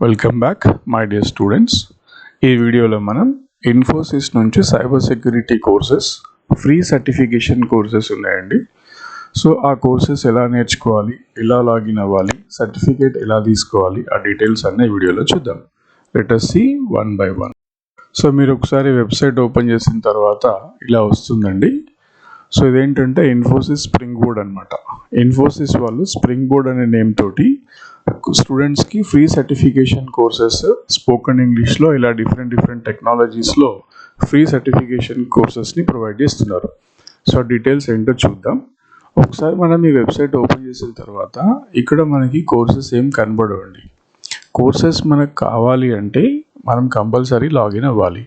Welcome back my dear students ఈ వీడియోలో మనం ఇన్ఫోసిస్ నుంచి cyber security courses free certification courses ఉన్నాయండి. సో ఆ కోర్సెస్ ఎలా నేర్చుకోవాలి ఎలా లాగిన్ అవ్వాలి సర్టిఫికేట్ ఎలా తీసుకోవాలి ఆ డీటెయిల్స్ అన్ని వీడియోలో చూద్దాం. Letter C one by one so మీరు ఒకసారి వెబ్సైట్ ఓపెన్ చేసిన తర్వాత ఇలా వస్తుందండి. సో ఇదేంటంటే ఇన్ఫోసిస్ స్ప్రింగ్ బోర్డ్ అనమాట ఇన్ఫోసిస్ వాళ్ళు స్ప్రింగ్ బోర్డ్ అనే నేమ్ తోటి స్టూడెంట్స్కి ఫ్రీ సర్టిఫికేషన్ కోర్సెస్ స్పోకెన్ ఇంగ్లీష్లో ఇలా డిఫరెంట్ డిఫరెంట్ టెక్నాలజీస్లో ఫ్రీ సర్టిఫికేషన్ కోర్సెస్ని ప్రొవైడ్ చేస్తున్నారు. సో డీటెయిల్స్ ఏంటో చూద్దాం. ఒకసారి మనం ఈ వెబ్సైట్ ఓపెన్ చేసిన తర్వాత ఇక్కడ మనకి కోర్సెస్ ఏం కనబడవండి. కోర్సెస్ మనకు కావాలి అంటే మనం కంపల్సరీ లాగిన్ అవ్వాలి.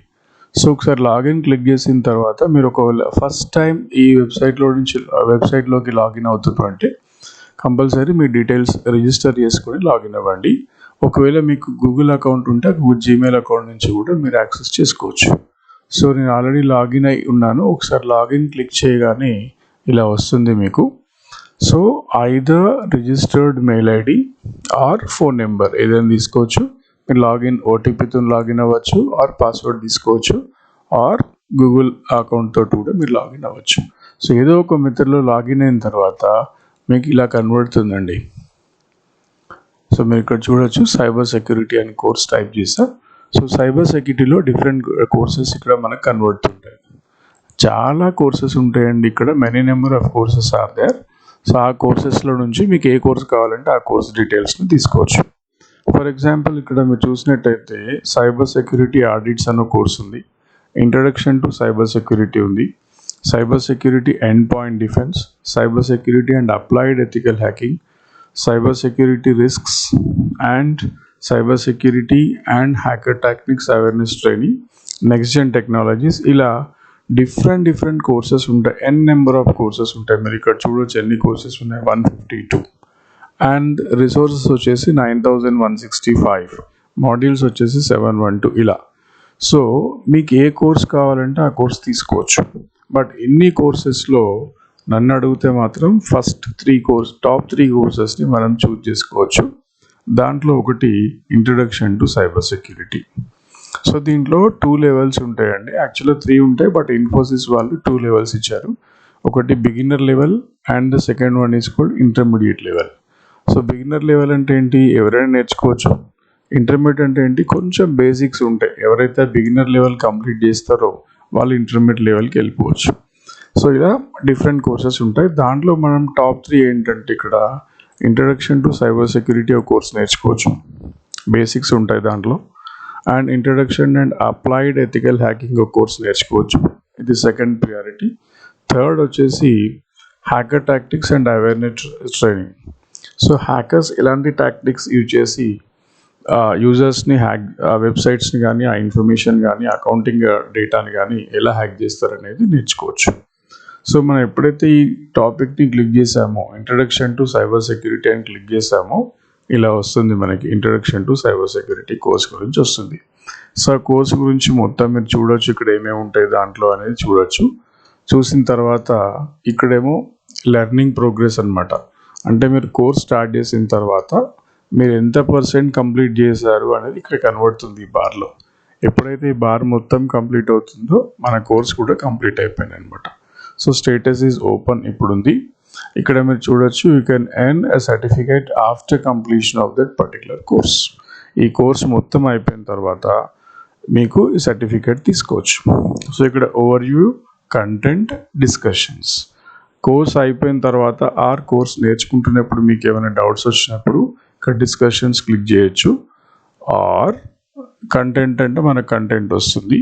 సో ఒకసారి లాగిన్ క్లిక్ చేసిన తర్వాత మీరు ఒకవేళ ఫస్ట్ టైం ఈ వెబ్సైట్లో నుంచి వెబ్సైట్లోకి లాగిన్ అవుతున్నారు అంటే కంపల్సరీ మీ డీటెయిల్స్ రిజిస్టర్ చేసుకొని లాగిన్ అవ్వండి. ఒకవేళ మీకు గూగుల్ అకౌంట్ ఉంటే జీమెయిల్ అకౌంట్ నుంచి కూడా మీరు యాక్సెస్ చేసుకోవచ్చు. సో నేను ఆల్రెడీ లాగిన్ అయి ఉన్నాను. ఒకసారి లాగిన్ క్లిక్ చేయగానే ఇలా వస్తుంది మీకు. So either registered mail ID or phone number ఏదైనా తీసుకోవచ్చు. మీరు లాగిన్ ఓటీపీతో లాగిన్ అవ్వచ్చు ఆర్ పాస్వర్డ్ తీసుకోవచ్చు ఆర్ గూగుల్ అకౌంట్ తోటి కూడా మీరు లాగిన్ అవ్వచ్చు. సో ఏదో ఒక మెథడ్లో లాగిన్ అయిన తర్వాత మీకు ఇలా కనబడుతుందండి. సో మీరు ఇక్కడ చూడొచ్చు సైబర్ సెక్యూరిటీ అని కోర్స్ టైప్ చేసా. సో సైబర్ సెక్యూరిటీలో డిఫరెంట్ కోర్సెస్ ఇక్కడ మనకు కనబడుతుంటాయి. చాలా కోర్సెస్ ఉంటాయండి ఇక్కడ. Many number of courses are there so ఆ కోర్సెస్లో నుంచి మీకు ఏ కోర్స్ కావాలంటే ఆ కోర్స్ డీటెయిల్స్ని తీసుకోవచ్చు. ఫర్ ఎగ్జాంపుల్ ఇక్కడ మీరు చూసినట్టయితే సైబర్ సెక్యూరిటీ ఆడిట్స్ అన్న కోర్స్ ఉంది. ఇంట్రడక్షన్ టు సైబర్ సెక్యూరిటీ ఉంది. Cyber security end point defence cyber security and applied ethical hacking cyber security risks and cyber security and hacker techniques awareness training next gen technologies ఇలా different different courses ఉంటాయి. ఎన్ number of courses ఉంటాయి. మీరు ఇక్కడ చూడొచ్చు ఎన్ని courses ఉన్నాయి. One fifty two and resources వచ్చేసి nine thousand one sixty five modules వచ్చేసి సెవెన్ వన్ టూ ఇలా. సో మీకు ఏ కోర్స్ కావాలంటే ఆ కోర్స్ తీసుకోవచ్చు. బట్ ఇన్ని కోర్సెస్లో నన్ను అడిగితే మాత్రం first three course top three కోర్సెస్ని మనం చూజ్ చేసుకోవచ్చు. దాంట్లో ఒకటి introduction to cyber security so దీంట్లో టూ లెవెల్స్ ఉంటాయండి. యాక్చువల్గా త్రీ ఉంటాయి బట్ ఇన్ఫోసిస్ వాళ్ళు టూ లెవెల్స్ ఇచ్చారు. ఒకటి beginner level and second one is called intermediate level so beginner level అంటే ఏంటి? ఎవరైనా నేర్చుకోవచ్చు. ఇంటర్మీడియట్ అంటే ఏంటి? కొంచెం బేసిక్స్ ఉంటాయి. ఎవరైతే బిగినర్ లెవెల్ కంప్లీట్ చేస్తారో వాళ్ళు ఇంటర్మీడియట్ లెవెల్కి వెళ్ళిపోవచ్చు. సో ఇలా డిఫరెంట్ కోర్సెస్ ఉంటాయి. దాంట్లో మనం టాప్ త్రీ ఏంటంటే ఇక్కడ ఇంట్రడక్షన్ టు సైబర్ సెక్యూరిటీ ఒక కోర్స్ నేర్చుకోవచ్చు. బేసిక్స్ ఉంటాయి దాంట్లో. And introduction and applied ethical hacking ఒక కోర్స్ నేర్చుకోవచ్చు. ఇది సెకండ్ ప్రియారిటీ థర్డ్ వచ్చేసి hacker tactics and awareness training so hackers ఇలాంటి టాక్టిక్స్ యూజ్ చేసి యూజర్స్ని హ్యాక్ వెబ్సైట్స్ని కానీ ఆ ఇన్ఫర్మేషన్ కానీ అకౌంటింగ్ డేటాని కానీ ఎలా హ్యాక్ చేస్తారనేది నేర్చుకోవచ్చు. సో మనం ఎప్పుడైతే ఈ టాపిక్ని క్లిక్ చేసామో ఇంట్రడక్షన్ టు సైబర్ సెక్యూరిటీ అని క్లిక్ చేసామో ఇలా వస్తుంది మనకి introduction to cyber security course గురించి వస్తుంది. సో ఆ కోర్స్ గురించి మొత్తం మీరు చూడొచ్చు ఇక్కడ ఏమేమి ఉంటాయి దాంట్లో అనేది చూడొచ్చు. చూసిన తర్వాత ఇక్కడేమో లెర్నింగ్ ప్రోగ్రెస్ అనమాట అంటే మీరు కోర్స్ స్టార్ట్ చేసిన తర్వాత మీరు ఎంత పర్సెంట్ కంప్లీట్ చేశారు అనేది ఇక్కడ కనబడుతుంది ఈ బార్లో. ఎప్పుడైతే ఈ బార్ మొత్తం కంప్లీట్ అవుతుందో మన కోర్స్ కూడా కంప్లీట్ అయిపోయింది అనమాట సో స్టేటస్ ఈజ్ ఓపెన్ ఇప్పుడు ఉంది ఇక్కడ మీరు చూడొచ్చు you can earn a certificate after completion of that particular course ఈ కోర్స్ మొత్తం అయిపోయిన తర్వాత మీకు ఈ సర్టిఫికేట్ తీసుకోవచ్చు. సో ఇక్కడ overview content discussions course అయిపోయిన తర్వాత ఆర్ కోర్స్ నేర్చుకుంటున్నప్పుడు మీకు ఏమైనా డౌట్స్ వచ్చినప్పుడు ఇక్కడ డిస్కషన్స్ క్లిక్ చేయొచ్చు. ఆర్ కంటెంట్ అంటే మన కంటెంట్ వస్తుంది.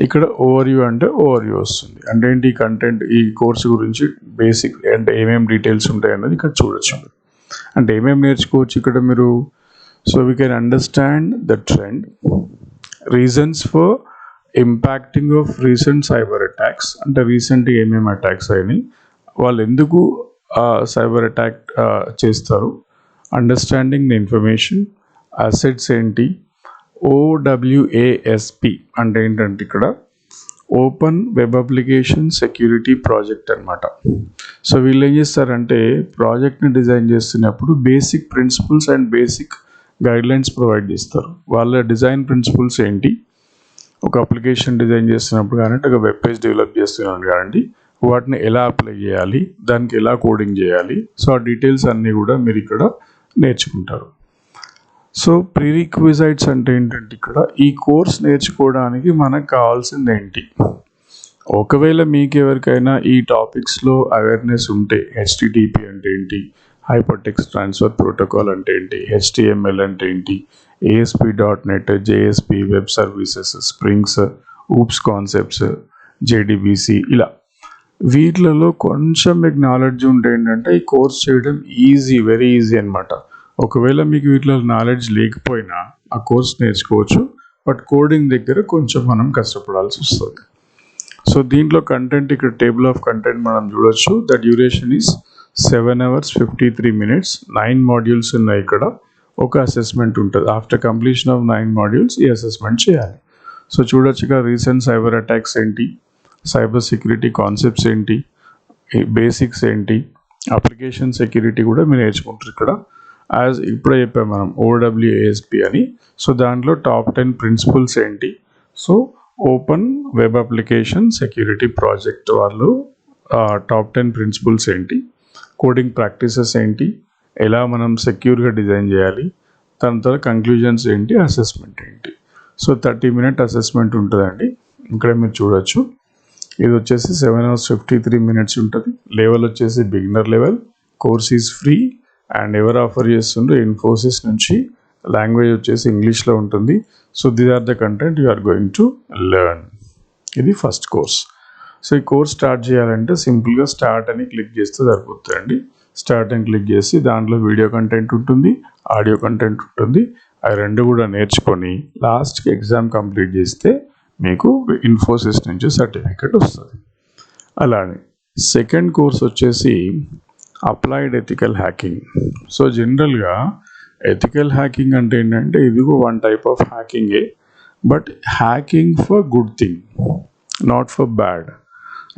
ఇక్కడ ఓవర్ యూ అంటే ఓవర్ యూ వస్తుంది. అంటే ఏంటి ఈ కంటెంట్ ఈ కోర్సు గురించి బేసిక్ అంటే ఏమేమి డీటెయిల్స్ ఉంటాయి అన్నది ఇక్కడ చూడొచ్చు. అంటే ఏమేమి నేర్చుకోవచ్చు? ఇక్కడ మీరు so we can understand the trend reasons for impacting of recent cyber attacks అంటే రీసెంట్గా ఏమేమి అటాక్స్ అయినాయి? వాళ్ళు ఎందుకు సైబర్ అటాక్ చేస్తారు? అండర్స్టాండింగ్ ది ఇన్ఫర్మేషన్ అసెట్స్ ఏంటి? ఓడబ్ల్యూఏఎస్పి అంటే ఏంటంటే ఇక్కడ open web application security project అనమాట సో వీళ్ళు ఏం చేస్తారంటే ప్రాజెక్ట్ని డిజైన్ చేస్తున్నప్పుడు basic principles and basic guidelines provide చేస్తారు. వాళ్ళ డిజైన్ ప్రిన్సిపల్స్ ఏంటి? ఒక అప్లికేషన్ డిజైన్ చేస్తున్నప్పుడు కానీ ఒక వెబ్ పేజ్ డెవలప్ చేస్తున్నాను కానీ వాటిని ఎలా అప్లై చేయాలి దానికి ఎలా కోడింగ్ చేయాలి సో ఆ డీటెయిల్స్ అన్నీ కూడా మీరు ఇక్కడ నేర్చుకుంటారు. సో ప్రీరిక్విజైట్స్ అంటే ఏంటంటే ఇక్కడ ఈ కోర్స్ నేర్చుకోవడానికి మనకు కావాల్సింది ఏంటి? ఒకవేళ మీకు ఎవరికైనా ఈ టాపిక్స్లో అవేర్నెస్ ఉంటే హెచ్టిటిపి అంటే ఏంటి? హైపర్ టెక్స్ట్ ట్రాన్స్ఫర్ ప్రోటోకాల్ అంటే ఏంటి? హెచ్టిఎంఎల్ అంటే ఏంటి? ASP dot net JSP web services springs OOPS concepts JDBC ఇలా. వీటిలలో కొంచెం మీకు నాలెడ్జ్ ఉంటే ఏంటంటే ఈ కోర్స్ చేయడం ఈజీ వెరీ ఈజీ అనమాట ఒకవేళ మీకు వీటిలో నాలెడ్జ్ లేకపోయినా ఆ కోర్స్ నేర్చుకోవచ్చు. బట్ కోడింగ్ దగ్గర కొంచెం మనం కష్టపడాల్సి వస్తుంది. సో దీంట్లో కంటెంట్ ఇక్కడ టేబుల్ ఆఫ్ కంటెంట్ మనం చూడొచ్చు. The duration is seven hours fifty three minutes nine modules ఉన్నాయి ఇక్కడ. ఒక అసెస్మెంట్ ఉంటుంది. After completion of nine modules ఈ అసెస్మెంట్ చేయాలి. సో చూడొచ్చు ఇక్కడ రీసెంట్ సైబర్ అటాక్స్ ఏంటి? సైబర్ సెక్యూరిటీ కాన్సెప్ట్స్ ఏంటి? బేసిక్స్ ఏంటి? అప్లికేషన్ సెక్యూరిటీ కూడా మీరు నేర్చుకుంటారు ఇక్కడ. యాజ్ ఇప్పుడే చెప్పాం మనం ఓడబ్ల్యూఏఎస్పి అని. సో దాంట్లో టాప్ టెన్ ప్రిన్సిపల్స్ ఏంటి? So open web application security project వాళ్ళు టాప్ టెన్ ప్రిన్సిపల్స్ ఏంటి? కోడింగ్ ప్రాక్టీసెస్ ఏంటి? ఎలా మనం సెక్యూర్గా డిజైన్ చేయాలి? దాని తర్వాత కంక్లూజన్స్ ఏంటి? అసెస్మెంట్ ఏంటి? సో థర్టీ మినిట్ అసెస్మెంట్ ఉంటుందండి. ఇక్కడ మీరు చూడొచ్చు. ఇది వచ్చేసి seven hours fifty three minutes ఉంటుంది. లెవెల్ వచ్చేసి beginner level course is free and ఎవరు ఆఫర్ చేస్తుండ్రో ఇన్ఫోసిస్ నుంచి లాంగ్వేజ్ వచ్చేసి ఇంగ్లీష్లో ఉంటుంది. So these are the content you are going to learn ఇది ఫస్ట్ కోర్స్ సో ఈ కోర్స్ స్టార్ట్ చేయాలంటే సింపుల్గా స్టార్ట్ అని క్లిక్ చేస్తే సరిపోతుందండి. స్టార్ట్ అని క్లిక్ చేసి దాంట్లో వీడియో కంటెంట్ ఉంటుంది ఆడియో కంటెంట్ ఉంటుంది. అవి రెండు కూడా నేర్చుకొని లాస్ట్కి ఎగ్జామ్ కంప్లీట్ చేస్తే మీకు ఇన్ఫోసిస్ నుంచి సర్టిఫికెట్ వస్తుంది. అలానే సెకండ్ కోర్స్ వచ్చేసి అప్లైడ్ ఎథికల్ హ్యాకింగ్ సో జనరల్గా ఎథికల్ హ్యాకింగ్ అంటే ఏంటంటే ఇది one type of హ్యాకింగే but hacking for good thing not for bad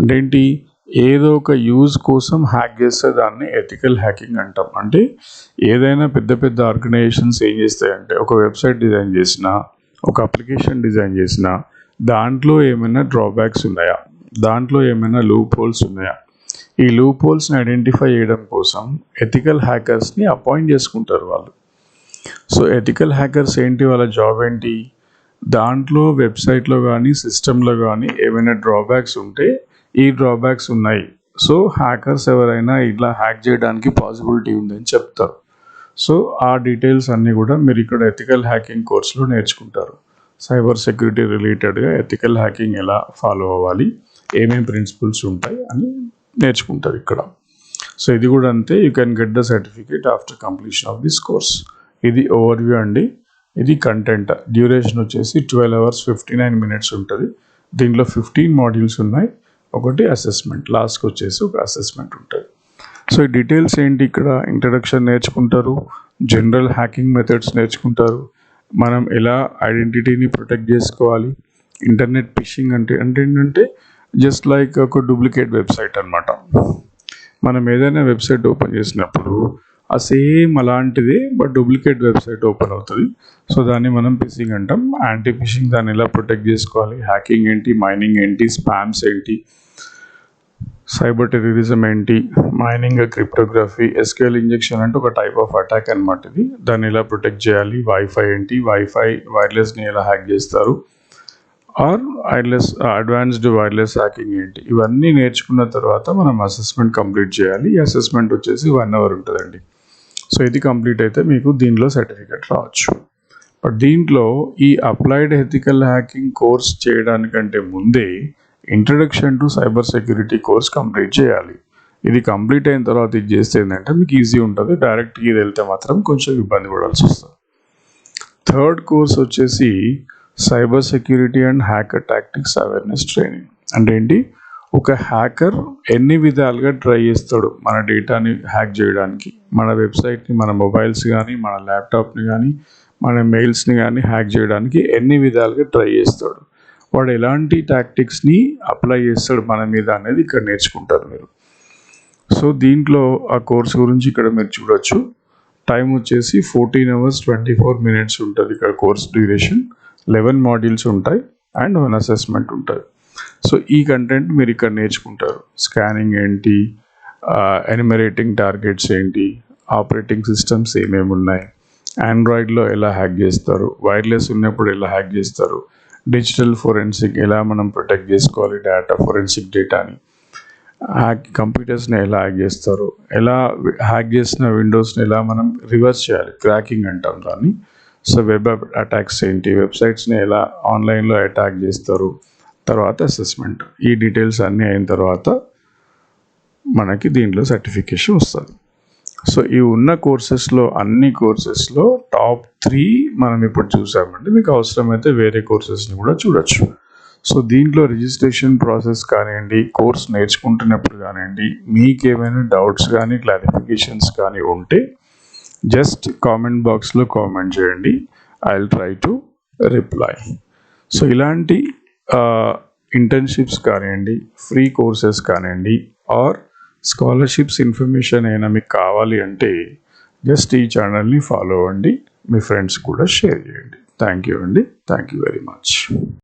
అంటే ఏంటి? ఏదో ఒక యూజ్ కోసం హ్యాక్ చేస్తే దాన్ని ఎథికల్ హ్యాకింగ్ అంటాం. అంటే ఏదైనా పెద్ద పెద్ద ఆర్గనైజేషన్స్ ఏం చేస్తాయంటే ఒక వెబ్సైట్ డిజైన్ చేసినా ఒక అప్లికేషన్ డిజైన్ చేసినా దాంట్లో ఏమైనా డ్రాబ్యాక్స్ ఉన్నాయా? దాంట్లో ఏమైనా లూప్ హోల్స్ ఉన్నాయా? ఈ లూప్ హోల్స్ని ఐడెంటిఫై చేయడం కోసం ఎథికల్ హ్యాకర్స్ని అపాయింట్ చేసుకుంటారు వాళ్ళు. సో ఎథికల్ హ్యాకర్స్ ఏంటి? వాళ్ళ జాబ్ ఏంటి? దాంట్లో వెబ్సైట్లో కానీ సిస్టంలో కానీ ఏమైనా డ్రాబ్యాక్స్ ఉంటే ఈ డ్రాబ్యాక్స్ ఉన్నాయి. సో హ్యాకర్స్ ఎవరైనా ఇట్లా హ్యాక్ చేయడానికి పాసిబిలిటీ ఉందని చెప్తారు. సో ఆ డీటెయిల్స్ అన్నీ కూడా మీరు ఇక్కడ ఎథికల్ హ్యాకింగ్ కోర్సులో నేర్చుకుంటారు. సైబర్ సెక్యూరిటీ రిలేటెడ్గా ఎథికల్ హ్యాకింగ్ ఎలా ఫాలో అవ్వాలి? ఏమేం ప్రిన్సిపల్స్ ఉంటాయి అని నేర్చుకుంటారు ఇక్కడ. సో ఇది కూడా అంతే. You can get the certificate after completion of this course ఇది ఓవర్వ్యూ అండి. ఇది కంటెంట్ డ్యూరేషన్ వచ్చేసి twelve hours fifty nine minutes ఉంటుంది. దీంట్లో ఫిఫ్టీన్ మాడ్యూల్స్ ఉన్నాయి. ఒకటి అసెస్మెంట్ లాస్ట్కి వచ్చేసి ఒక అసెస్మెంట్ ఉంటుంది. సో ఈ డీటెయిల్స్ ఏంటి ఇక్కడ? ఇంట్రడక్షన్ నేర్చుకుంటారు. జనరల్ హ్యాకింగ్ మెథడ్స్ నేర్చుకుంటారు. మనం ఎలా ఐడెంటిటీని ప్రొటెక్ట్ చేసుకోవాలి? ఇంటర్నెట్ ఫిషింగ్ అంటే అంటే ఏంటంటే జస్ట్ లైక్ ఒక డూప్లికేట్ వెబ్సైట్ అనమాట మనం ఏదైనా వెబ్సైట్ ఓపెన్ చేసినప్పుడు ఆ సేమ్ అలాంటిదే బట్ డూప్లికేట్ వెబ్సైట్ ఓపెన్ అవుతుంది. సో దాన్ని మనం ఫిషింగ్ అంటాం. యాంటీ ఫిషింగ్ దాన్ని ఎలా ప్రొటెక్ట్ చేసుకోవాలి? హ్యాకింగ్ ఏంటి? మైనింగ్ ఏంటి? స్పామ్స్ ఏంటి? సైబర్ టెర్రరిజం ఏంటి? మైనింగ్ క్రిప్టోగ్రఫీ ఎస్కేల్ ఇంజెక్షన్ అంటే ఒక టైప్ ఆఫ్ అటాక్ అనమాట ఇది. దాన్ని ఎలా ప్రొటెక్ట్ చేయాలి? వైఫై ఏంటి? వైఫై వైర్లెస్ని ఎలా హ్యాక్ చేస్తారు? Or wireless advanced wireless hacking ఏంటి? ఇవన్నీ నేర్చుకున్న తర్వాత మనం అసెస్మెంట్ కంప్లీట్ చేయాలి. ఈ అసెస్మెంట్ వచ్చేసి వన్ అవర్ ఉంటుందండి. సో ఇది కంప్లీట్ అయితే మీకు దీనిలో సర్టిఫికెట్ రావచ్చు. బట్ దీంట్లో ఈ అప్లైడ్ ఎథికల్ హ్యాకింగ్ కోర్స్ చేయడానికంటే ముందే introduction to cyber security course complete చేయాలి. ఇది కంప్లీట్ అయిన తర్వాత ఇది చేస్తే ఏంటంటే మీకు ఈజీ ఉంటుంది. డైరెక్ట్ ఇది వెళ్తే మాత్రం కొంచెం ఇబ్బంది పడాల్సి వస్తుంది. థర్డ్ కోర్స్ వచ్చేసి cyber security and hacker tactics awareness training అంటే ఏంటి? ఒక హ్యాకర్ ఎన్ని విధాలుగా ట్రై చేస్తాడు మన డేటాని హ్యాక్ చేయడానికి. మన వెబ్సైట్ని మన మొబైల్స్ కానీ మన ల్యాప్టాప్ని కానీ మన మెయిల్స్ని కానీ హ్యాక్ చేయడానికి ఎన్ని విధాలుగా ట్రై చేస్తాడు. వాడు ఎలాంటి టాక్టిక్స్ని అప్లై చేస్తాడు మన మీద అనేది ఇక్కడ నేర్చుకుంటారు మీరు. సో దీంట్లో ఆ కోర్స్ గురించి ఇక్కడ మీరు చూడొచ్చు. టైం వచ్చేసి fourteen hours twenty four minutes ఉంటుంది ఇక్కడ కోర్స్ డ్యూరేషన్ లెవెన్ మాడ్యూల్స్ ఉంటాయి అండ్ వన్ అసెస్మెంట్ ఉంటుంది. సో ఈ కంటెంట్ మీరు ఇక్కడ నేర్చుకుంటారు. స్కానింగ్ ఏంటి? ఎనిమరేటింగ్ టార్గెట్స్ ఏంటి? ఆపరేటింగ్ సిస్టమ్స్ ఏమేమి ఉన్నాయి ఆండ్రాయిడ్లో ఎలా హ్యాక్ చేస్తారు? వైర్లెస్ ఉన్నప్పుడు ఎలా హ్యాక్ చేస్తారు? డిజిటల్ ఫోరెన్సిక్ ఎలా మనం ప్రొటెక్ట్ చేసుకోవాలి డేటా ఫోరెన్సిక్ డేటాని? హ్యాక్ కంప్యూటర్స్ని ఎలా హ్యాక్ చేస్తారు ఎలా హ్యాక్ చేసిన విండోస్ని ఎలా మనం రివర్స్ చేయాలి? క్రాకింగ్ అంటాం దాన్ని. సో వెబ్ అటాక్స్ ఏంటి? వెబ్సైట్స్ని ఎలా ఆన్లైన్లో అటాక్ చేస్తారు? తర్వాత అసెస్మెంట్. ఈ డీటెయిల్స్ అన్నీ అయిన తర్వాత మనకి దీంట్లో సర్టిఫికేషన్ వస్తుంది. సో ఈ ఉన్న కోర్సెస్లో అన్ని కోర్సెస్లో టాప్ త్రీ మనం ఇప్పుడు చూసామండి. మీకు అవసరమైతే వేరే కోర్సెస్ని కూడా చూడొచ్చు. సో దీంట్లో రిజిస్ట్రేషన్ ప్రాసెస్ కానివ్వండి కోర్స్ నేర్చుకుంటున్నప్పుడు కానివ్వండి మీకు ఏమైనా డౌట్స్ కానీ క్లారిఫికేషన్స్ కానీ ఉంటే జస్ట్ కామెంట్ బాక్స్లో కామెంట్ చేయండి. I will try to reply. So ఇలాంటి ఇంటర్న్షిప్స్ కానివ్వండి ఫ్రీ కోర్సెస్ కానివ్వండి ఆర్ స్కాలర్షిప్స్ ఇన్ఫర్మేషన్ అయినా మీకు కావాలి అంటే జస్ట్ ఈ ఛానల్ని ఫాలో అవ్వండి. మీ ఫ్రెండ్స్ కూడా షేర్ చేయండి. థ్యాంక్ యూ అండి. Thank you very much